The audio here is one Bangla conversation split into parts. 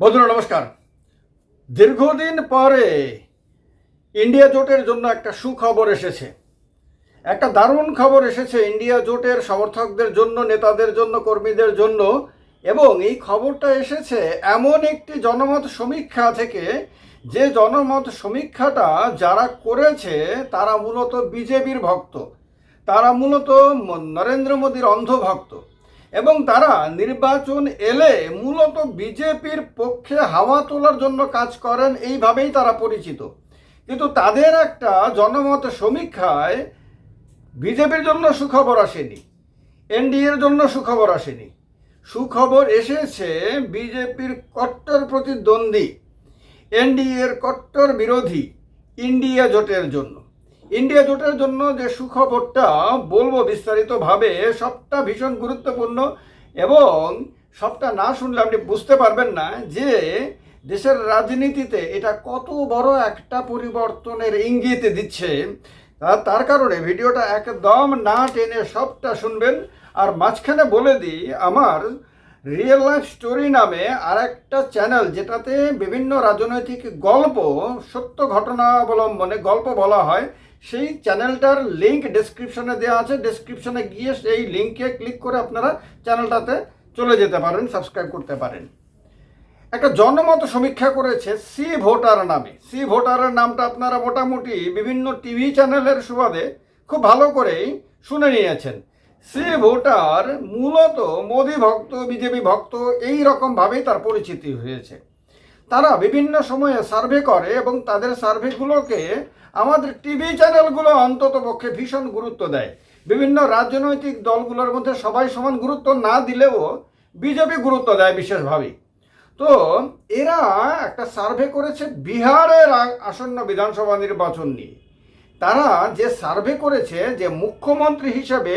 বন্ধুরা, নমস্কার। দীর্ঘদিন পরে ইন্ডিয়া জোটের জন্য একটা সুখবর এসেছে। একটা দারুণ খবর এসেছে ইন্ডিয়া জোটের সমর্থকদের জন্য, নেতাদের জন্য, কর্মীদের জন্য। এবং এই খবরটা এসেছে এমন একটি জনমত সমীক্ষা থেকে, যে জনমত সমীক্ষাটা যারা করেছে, তারা মূলত বিজেপির ভক্ত। তারা মূলত নরেন্দ্র মোদীর অন্ধভক্ত। এবং তারা নির্বাচন এলে মূলত বিজেপির পক্ষে হাওয়া তোলার জন্য কাজ করেন, এইভাবেই তারা পরিচিত। কিন্তু তাদের একটা জনমত সমীক্ষায় বিজেপির জন্য সুখবর আসেনি, এনডিএর জন্য সুখবর আসেনি। সুখবর এসেছে বিজেপির কট্টর প্রতিদ্বন্দ্বী, এনডিএর কট্টর বিরোধী, ইন্ডিয়া জোটের জন্য। ইন্ডিয়া জোটের জন্য যে সুখবরটা বলব বিস্তারিতভাবে, সবটা ভীষণ গুরুত্বপূর্ণ এবং সবটা না শুনলে আপনি বুঝতে পারবেন না যে দেশের রাজনীতিতে এটা কত বড় একটা পরিবর্তনের ইঙ্গিত দিচ্ছে। তার কারণে ভিডিওটা একদম না টেনে সবটা শুনবেন। আর মাঝখানে বলে দিই, আমার রিয়েল লাইফ স্টোরি নামে আর একটা চ্যানেল যেটাতে বিভিন্ন রাজনৈতিক গল্প, সত্য ঘটনা অবলম্বনে গল্প বলা হয় সেই চ্যানেলটার লিঙ্ক ডেসক্রিপশনে দেওয়া আছে। ডেসক্রিপশনে গিয়ে সেই লিঙ্কে ক্লিক করে আপনারা চ্যানেলটাতে চলে যেতে পারেন সাবস্ক্রাইব করতে পারেন। একটা জনমত সমীক্ষা করেছে সি ভোটার নামে। সি ভোটারের নামটা আপনারা মোটামুটি বিভিন্ন টিভি চ্যানেলের সুবাদে খুব ভালো করেই শুনে নিয়েছেন। সি ভোটার মূলত মোদি ভক্ত, বিজেপি ভক্ত, এই রকমভাবেই তার পরিচিতি হয়েছে। তারা বিভিন্ন সময়ে সার্ভে করে এবং তাদের সার্ভেগুলোকে আমাদের টিভি চ্যানেলগুলো অন্তত পক্ষে ভীষণ গুরুত্ব দেয়। বিভিন্ন রাজনৈতিক দলগুলোর মধ্যে সবাই সমান গুরুত্ব না দিলেও বিজেপি গুরুত্ব দেয় বিশেষভাবে। তো এরা একটা সার্ভে করেছে বিহারের আসন্ন বিধানসভা নির্বাচন নিয়ে। তারা যে সার্ভে করেছে যে মুখ্যমন্ত্রী হিসেবে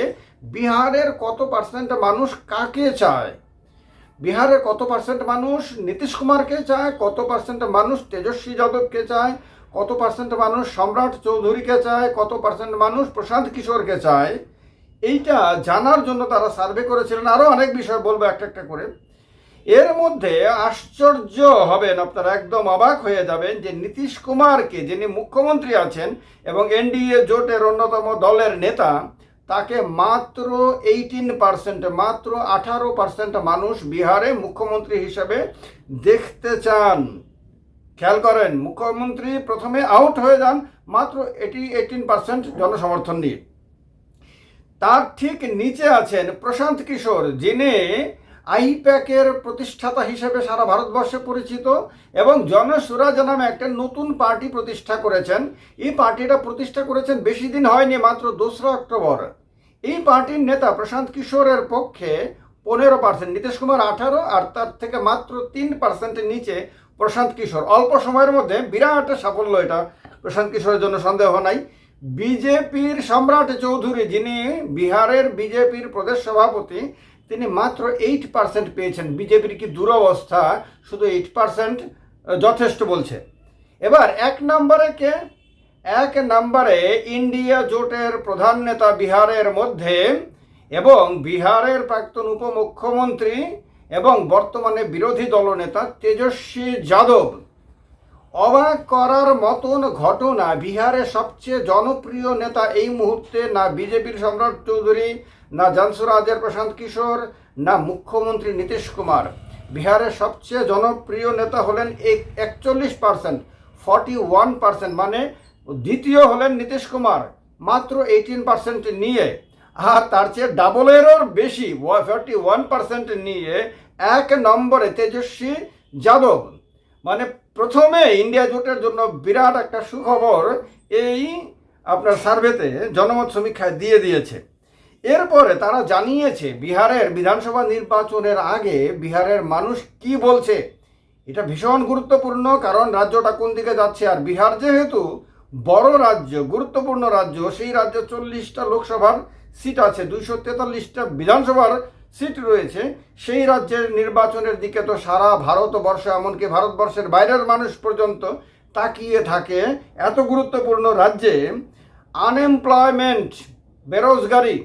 বিহারের কত পার্সেন্ট মানুষ কাকে চায় বিহারের কত পার্সেন্ট মানুষ? নীতিশ কুমারকে চায়, কত পার্সেন্ট মানুষ তেজস্বী যাদবকে চায়, কত পার্সেন্ট মানুষ সম্রাট চৌধুরীকে চায়, কত পার্সেন্ট মানুষ প্রশান্ত কিশোরকে চায়? এইটা জানার জন্য তারা সার্ভে করেছিলেন। আরও অনেক বিষয় বলব একটা একটা করে। এর মধ্যে আশ্চর্য হবেন আপনারা, একদম অবাক হয়ে যাবেন যে নীতিশ কুমারকে যিনি মুখ্যমন্ত্রী আছেন এবং এনডিএ জোটের অন্যতম দলের নেতা তাকে মাত্র এইটিন পার্সেন্ট মাত্র আঠারো পার্সেন্ট মানুষ বিহারে মুখ্যমন্ত্রী হিসাবে দেখতে চান। খেয়াল করেন, মুখ্যমন্ত্রী প্রথমে আউট হয়ে যান, মাত্র এটি এইটিন পার্সেন্ট জনসমর্থন নিয়ে। তার ঠিক নিচে আছেন প্রশান্ত কিশোর, যিনি আইপ্যাকের প্রতিষ্ঠাতা হিসেবে সারা ভারতবর্ষে পরিচিত এবং জনসুরাজ নামে একটা নতুন পার্টি প্রতিষ্ঠা করেছেন। এই পার্টিটা প্রতিষ্ঠা করেছেন বেশি দিন হয়নি, মাত্র দোসরা অক্টোবর। এই পার্টির নেতা প্রশান্ত কিশোরের পক্ষে পনেরো পার্সেন্ট, নীতিশ কুমার আঠারো আর তার থেকে মাত্র তিন পার্সেন্টের নিচে প্রশান্ত কিশোর। অল্প সময়ের মধ্যে বিরাট সাফল্য এটা। প্রশান্ত কিশোরের জন্য সন্দেহ নাই। বিজেপির সম্রাট চৌধুরী যিনি বিহারের বিজেপির প্রদেশ সভাপতি তিনি মাত্র এইট পার্সেন্ট পেয়েছেন। বিজেপির কি দুরবস্থা? শুধু এইট পার্সেন্ট যথেষ্ট বলছে। এবার এক নম্বরে কে? এক নম্বরে ইন্ডিয়া জোটের প্রধান নেতা বিহারের মধ্যে এবং বিহারের প্রাক্তন উপমুখ্যমন্ত্রী এবং বর্তমানে বিরোধী দলনেতা তেজস্বী যাদব। অবাক করার মতন ঘটনা বিহারের সবচেয়ে জনপ্রিয় নেতা এই মুহূর্তে না বিজেপির সম্রাট চৌধুরী না জানসুরাজের প্রশান্ত কিশোর, না মুখ্যমন্ত্রী নীতিশ কুমার। বিহারের সবচেয়ে জনপ্রিয় নেতা হলেন একচল্লিশ পার্সেন্ট ফর্টি ওয়ান পার্সেন্ট মানে দ্বিতীয় হলেন নীতিশ কুমার, মাত্র এইটিন পার্সেন্ট নিয়ে। আর তার চেয়ে ডাবলেরও বেশি ফর্টি ওয়ান পার্সেন্ট নিয়ে এক নম্বরে তেজস্বী যাদব। মানে প্রথমে ইন্ডিয়া জোটের জন্য বিরাট একটা সুখবর, এই আপনার সার্ভেতে জনমত সমীক্ষায় দিয়ে দিয়েছে। এরপরে তারা জানিয়েছে, বিহারের বিধানসভা নির্বাচনের আগে বিহারের মানুষ কি বলছে? এটা ভীষণ গুরুত্বপূর্ণ, কারণ রাজ্যটা কোন দিকে যাচ্ছে? আর বিহার যেহেতু বড় রাজ্য, গুরুত্বপূর্ণ রাজ্য, সেই রাজ্যে চল্লিশটা লোকসভার সিট আছে, দুইশো তেতাল্লিশটা বিধানসভার সিট রয়েছে। সেই রাজ্যের নির্বাচনের দিকে তো সারা ভারতবর্ষ, এমনকি ভারতবর্ষের বাইরের মানুষ পর্যন্ত তাকিয়ে থাকে এত গুরুত্বপূর্ণ রাজ্যে। আনএমপ্লয়মেন্ট বেরোজগারি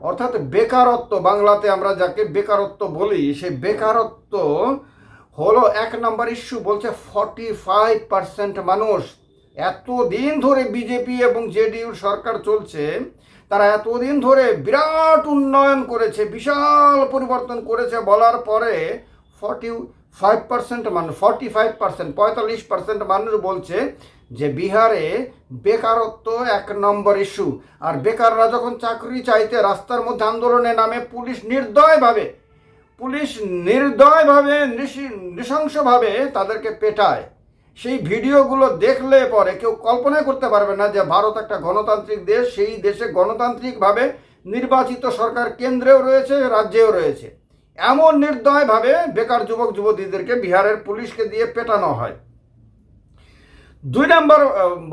অর্থাৎ বেকারত্ব, বাংলাতে আমরা যাকে বেকারত্ব বলি, সেই বেকারত্ব হলো এক নম্বর ইস্যু বলছে ফর্টি ফাইভ পার্সেন্ট মানুষ। এতদিন ধরে বিজেপি এবং জেডিইউর সরকার চলছে, তারা এতদিন ধরে বিরাট উন্নয়ন করেছে, বিশাল পরিবর্তন করেছে বলার পরে ফর্টি ফাইভ পার্সেন্ট মানুষ ফর্টি ফাইভ পার্সেন্ট পঁয়তাল্লিশ পার্সেন্ট মানুষ বলছে যে বিহারে বেকারত্ব এক নম্বর ইস্যু। আর বেকাররা যখন চাকরি চাইতে রাস্তার মধ্যে আন্দোলনে নামে, পুলিশ নির্দয়ভাবে পুলিশ নির্দয়ভাবে নৃশংসভাবে তাদেরকে পেটায়। সেই ভিডিওগুলো দেখলে পরে কেউ কল্পনাই করতে পারবে না যে ভারত একটা গণতান্ত্রিক দেশ, সেই দেশে গণতান্ত্রিকভাবে নির্বাচিত সরকার কেন্দ্রেও রয়েছে, রাজ্যেও রয়েছে। এমন নির্দয়ভাবে বেকার যুবক যুবতীদেরকে বিহারের পুলিশকে দিয়ে পেটানো হয়। দুই নম্বর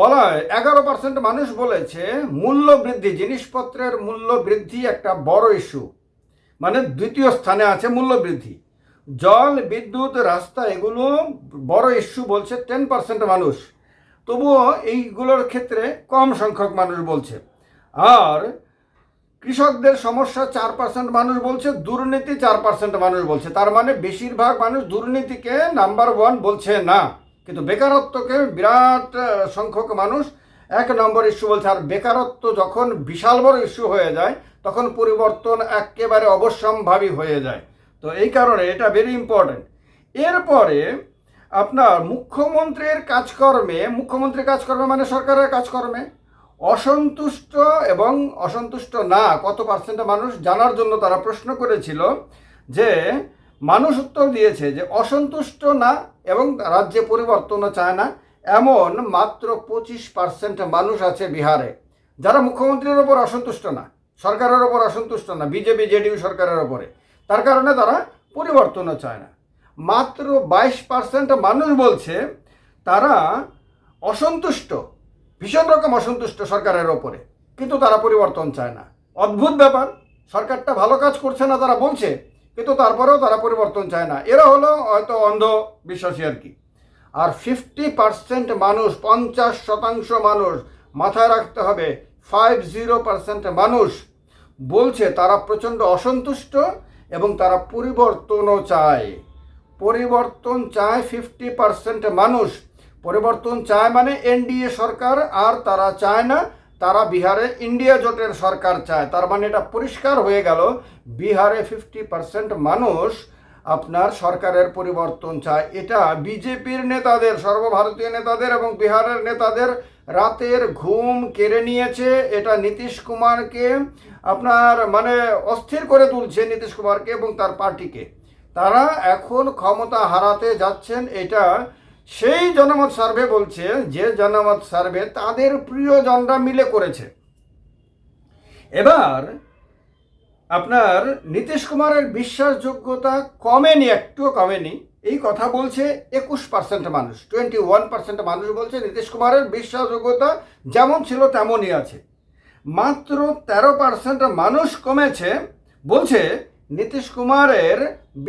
বলা হয়, এগারো পার্সেন্ট মানুষ বলেছে মূল্য বৃদ্ধি, জিনিসপত্রের মূল্য বৃদ্ধি একটা বড় ইস্যু মানে দ্বিতীয় স্থানে আছে মূল্য বৃদ্ধি। জল, বিদ্যুৎ, রাস্তা, এগুলো বড় ইস্যু বলছে টেন পার্সেন্ট মানুষ। তবুও এইগুলোর ক্ষেত্রে কম সংখ্যক মানুষ বলছে। আর কৃষকদের সমস্যা চার পার্সেন্ট মানুষ বলছে, দুর্নীতি চার পার্সেন্ট মানুষ বলছে। তার মানে বেশিরভাগ মানুষ দুর্নীতিকে নাম্বার ওয়ান বলছে না। কিন্তু বেকারত্বকে বিরাট সংখ্যক মানুষ এক নম্বর ইস্যু বলছে, আর বেকারত্ব যখন বিশাল বড় ইস্যু হয়ে যায়, তখন পরিবর্তন একেবারে অবশ্যম্ভাবী হয়ে যায়। তো এই কারণে এটা ভেরি ইম্পর্টেন্ট এরপরে আপনার মুখ্যমন্ত্রীর কাজকর্মে মুখ্যমন্ত্রীর কাজকর্মে মানে সরকারের কাজকর্মে, অসন্তুষ্ট এবং অসন্তুষ্ট না, কত পার্সেন্ট মানুষ জানার জন্য তারা প্রশ্ন করেছিল যে মানুষ উত্তর দিয়েছে যে অসন্তুষ্ট না এবং রাজ্যে পরিবর্তনও চায় না। এমন মাত্র পঁচিশ পার্সেন্ট মানুষ আছে বিহারে, যারা মুখ্যমন্ত্রীর ওপর অসন্তুষ্ট না, সরকারের ওপর অসন্তুষ্ট না, বিজেপি, জেডিইউ সরকারের ওপরে। তার কারণে তারা পরিবর্তনও চায় না। মাত্র বাইশ পার্সেন্ট মানুষ বলছে তারা অসন্তুষ্ট, ভীষণ রকম অসন্তুষ্ট সরকারের ওপরে, কিন্তু তারা পরিবর্তন চায় না। অদ্ভুত ব্যাপার, সরকারটা ভালো কাজ করছে না, তারা বলছে কিন্তু তারপরেও তারা পরিবর্তন চায় না। এরা হলো হয়তো অন্ধ বিশ্বাসী আর কি। আর ফিফটি পার্সেন্ট মানুষ, পঞ্চাশ শতাংশ মানুষ মাথায় রাখতে হবে ফাইভ জিরো পার্সেন্ট মানুষ বলছে তারা প্রচণ্ড অসন্তুষ্ট এবং তারা পরিবর্তনও চায়। পরিবর্তন চায় ফিফটি পার্সেন্ট মানুষ। পরিবর্তন চায় মানে এনডিএ সরকার, আর তারা চায় না তারা বিহারে ইন্ডিয়া জোটের সরকার চায়। তার মানে এটা পরিষ্কার হয়ে গেল, বিহারে ফিফটি পার্সেন্ট মানুষ আপনার সরকারের পরিবর্তন চায়। এটা বিজেপির নেতাদের, সর্বভারতীয় নেতাদের এবং বিহারের নেতাদের রাতের ঘুম কেড়ে নিয়েছে। এটা নীতিশ কুমারকে আপনার মানে অস্থির করে তুলছে নীতিশ কুমারকে এবং তার পার্টিকে। তারা এখন ক্ষমতা হারাতে যাচ্ছেন, এটা সেই জনমত সার্ভে বলছে, যে জনমত সার্ভে তাদের প্রিয়জনরা মিলে করেছে। এবার আপনার নীতিশ কুমারের বিশ্বাসযোগ্যতা কমেনি, একটুও কমেনি। এই কথা বলছে একুশ পার্সেন্ট মানুষ টোয়েন্টি ওয়ান পার্সেন্ট মানুষ বলছে নীতিশ কুমারের বিশ্বাসযোগ্যতা যেমন ছিল তেমনই আছে। মাত্র তেরো পার্সেন্ট মানুষ কমেছে, বলছে নীতিশ কুমারের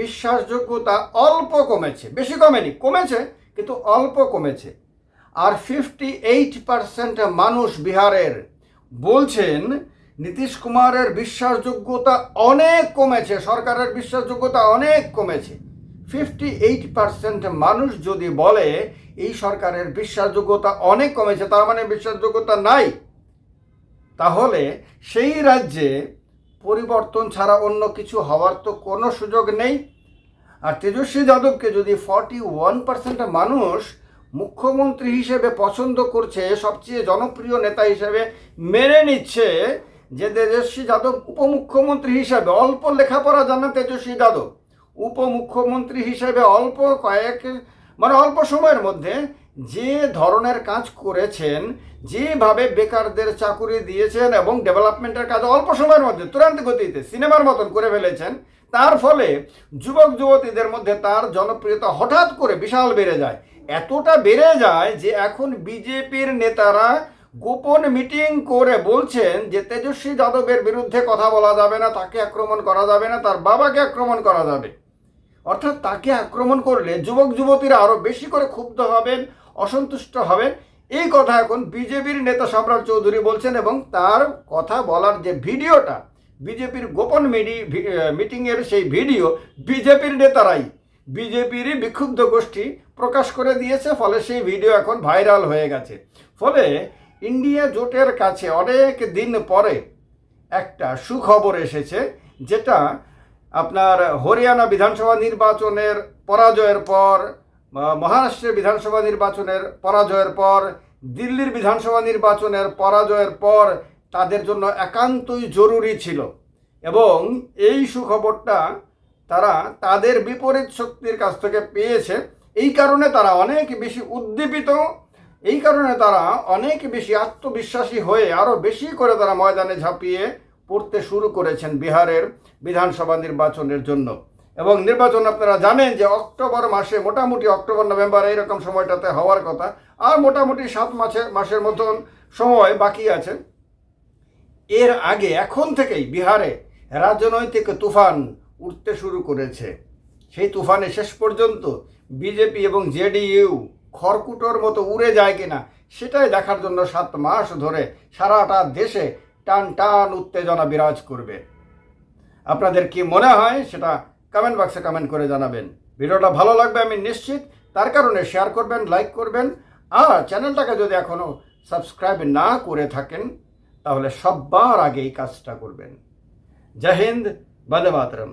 বিশ্বাসযোগ্যতা অল্প কমেছে, বেশি কমেনি, কমেছে কিন্তু অল্প কমেছে। আর ফিফটি এইট পার্সেন্ট মানুষ বিহারের। বলছেন, নীতিশ কুমারের বিশ্বাসযোগ্যতা অনেক কমেছে, সরকারের বিশ্বাসযোগ্যতা অনেক কমেছে। ফিফটি এইট পার্সেন্ট মানুষ যদি বলে, এই সরকারের বিশ্বাসযোগ্যতা অনেক কমেছে, তার মানে বিশ্বাসযোগ্যতা নাই, তাহলে সেই রাজ্যে পরিবর্তন ছাড়া অন্য কিছু হওয়ার তো কোনো সুযোগ নেই। আর তেজস্বী যাদবকে যদি ফর্টি ওয়ান পার্সেন্ট মানুষ মুখ্যমন্ত্রী হিসেবে পছন্দ করছে, সবচেয়ে জনপ্রিয় নেতা হিসেবে মেনে নিচ্ছে যে তেজস্বী যাদব উপমুখ্যমন্ত্রী হিসাবে অল্প লেখাপড়া জানা তেজস্বী যাদব। উপমুখ্যমন্ত্রী হিসেবে অল্প কয়েক মানে অল্প সময়ের মধ্যে যে ধরনের কাজ করেছেন, যেভাবে বেকারদের চাকুরি দিয়েছেন এবং ডেভেলপমেন্টের কাজ অল্প সময়ের মধ্যে, তুরান্ত গতিতে, সিনেমার মতন করে ফেলেছেন, তার ফলে যুবক যুবতীদের মধ্যে তার জনপ্রিয়তা হঠাৎ করে বিশাল বেড়ে যায়। এতটা বেড়ে যায় যে এখন বিজেপির নেতারা গোপন মিটিং করে বলছেন যে তেজস্বী যাদবের বিরুদ্ধে কথা বলা যাবে না, তাকে আক্রমণ করা যাবে না, তার বাবাকে আক্রমণ করা যাবে। অর্থাৎ তাকে আক্রমণ করলে যুবক যুবতীরা আরও বেশি করে ক্ষুব্ধ হবেন অসন্তুষ্ট হবেন। এই কথা এখন বিজেপির নেতা সম্রাট চৌধুরী বলছেন এবং তার কথা বলার যে ভিডিওটা, বিজেপির গোপন মিডি মিটিংয়ের সেই ভিডিও বিজেপির নেতারাই, বিজেপিরই বিক্ষুব্ধ গোষ্ঠী প্রকাশ করে দিয়েছে, ফলে সেই ভিডিও এখন ভাইরাল হয়ে গেছে। ফলে ইন্ডিয়া জোটের কাছে অনেক দিন পরে একটা সুখবর এসেছে, যেটা আপনার হরিয়ানা বিধানসভা নির্বাচনের পরাজয়ের পর মহারাষ্ট্রের বিধানসভা নির্বাচনের পরাজয়ের পর, দিল্লির বিধানসভা নির্বাচনের পরাজয়ের পর তাদের জন্য একান্তই জরুরি ছিল। এবং এই সুখবরটা তারা তাদের বিপরীত শক্তির কাছ থেকে পেয়েছে। এই কারণে তারা অনেক বেশি উদ্দীপিত, এই কারণে তারা অনেক বেশি আত্মবিশ্বাসী হয়ে আরও বেশি করে তারা ময়দানে ঝাঁপিয়ে পড়তে শুরু করেছেন বিহারের বিধানসভা নির্বাচনের জন্য। এবং নির্বাচন আপনারা জানেন যে অক্টোবর মাসে, মোটামুটি অক্টোবর, নভেম্বর এইরকম সময়টাতে হওয়ার কথা। আর মোটামুটি সাত মাসে, মাসের মতন সময় বাকি আছে। এর আগে, এখন থেকেই বিহারে রাজনৈতিক তুফান উঠতে শুরু করেছে। সেই তুফানে শেষ পর্যন্ত বিজেপি এবং জেডিইউ খড়কুটোর মতো উড়ে যায় কিনা, সেটাই দেখার জন্য সাত মাস ধরে সারাটা দেশে টান টান উত্তেজনা বিরাজ করবে। আপনাদের কি মনে হয় সেটা কমেন্ট বক্সে কমেন্ট করে জানাবেন। ভিডিওটা ভালো লাগবে আমি নিশ্চিত। তার কারণে শেয়ার করবেন লাইক করবেন। আর চ্যানেলটাকে যদি এখনও সাবস্ক্রাইব না করে থাকেন, তাহলে সব্বার আগে এই কাজটা করবেন। জয় হিন্দ, বন্দে মাতরম।